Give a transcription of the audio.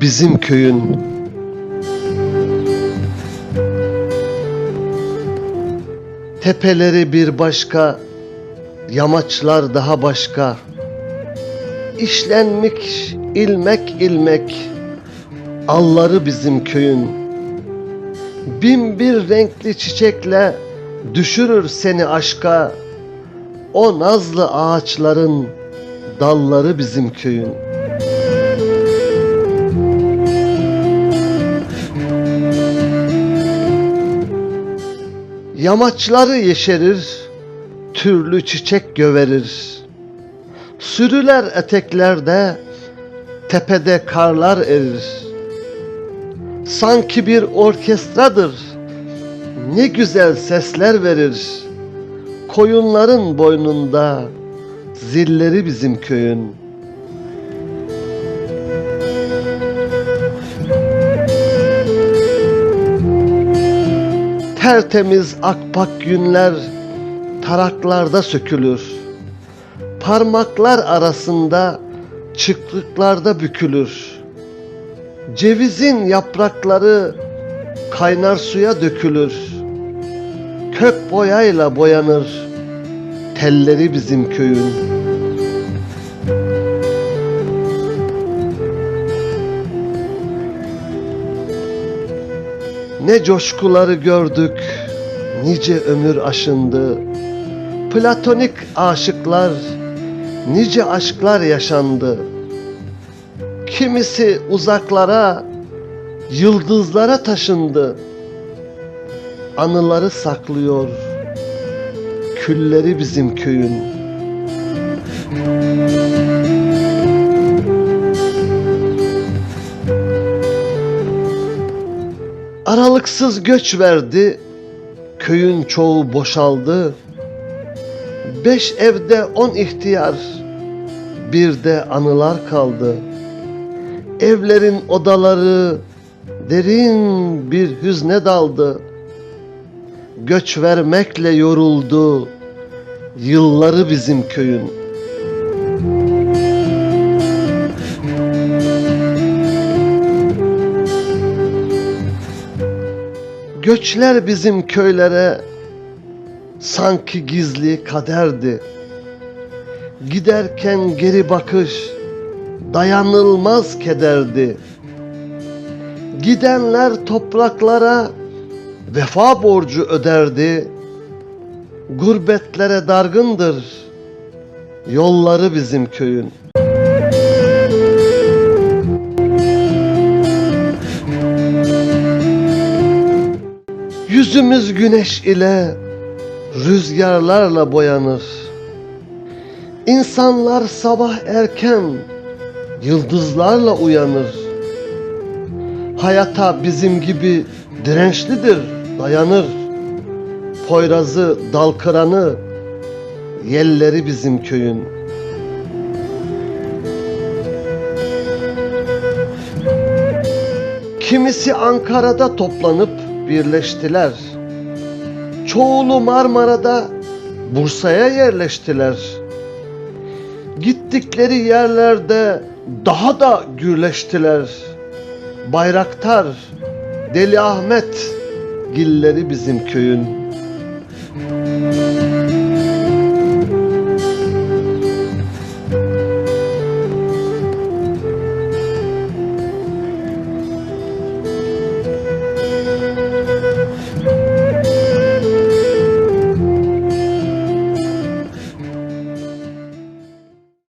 bizim köyün. Tepeleri bir başka, yamaçlar daha başka. İşlenmiş ilmek ilmek, alları bizim köyün. Bin bir renkli çiçekle düşürür seni aşka. O nazlı ağaçların dalları bizim köyün. Yamaçları yeşerir, türlü çiçek göverir. Sürüler eteklerde, tepede karlar erir. Sanki bir orkestradır, ne güzel sesler verir. Koyunların boynunda, zilleri bizim köyün. Tertemiz akpak günler taraklarda sökülür. Parmaklar arasında çıkrıklarda bükülür. Cevizin yaprakları kaynar suya dökülür. Kök boyayla boyanır telleri bizim köyün. Ne coşkuları gördük, nice ömür aşındı. Platonik aşıklar, nice aşklar yaşandı. Kimisi uzaklara, yıldızlara taşındı. Anıları saklıyor, külleri bizim köyün. Aralıksız göç verdi, köyün çoğu boşaldı. Beş evde on ihtiyar, bir de anılar kaldı. Evlerin odaları derin bir hüzne daldı. Göç vermekle yoruldu, yılları bizim köyün. Göçler bizim köylere sanki gizli kaderdi. Giderken geri bakış dayanılmaz kederdi. Gidenler topraklara vefa borcu öderdi. Gurbetlere dargındır yolları bizim köyün. Yüzümüz güneş ile rüzgarlarla boyanır. İnsanlar sabah erken yıldızlarla uyanır. Hayata bizim gibi dirençlidir, dayanır. Poyrazı, dalkıranı, yelleri bizim köyün. Kimisi Ankara'da toplanıp birleştiler. Çoğulu Marmara'da Bursa'ya yerleştiler. Gittikleri yerlerde daha da gürleştiler. Bayraktar, Deli Ahmet gilleri bizim köyün.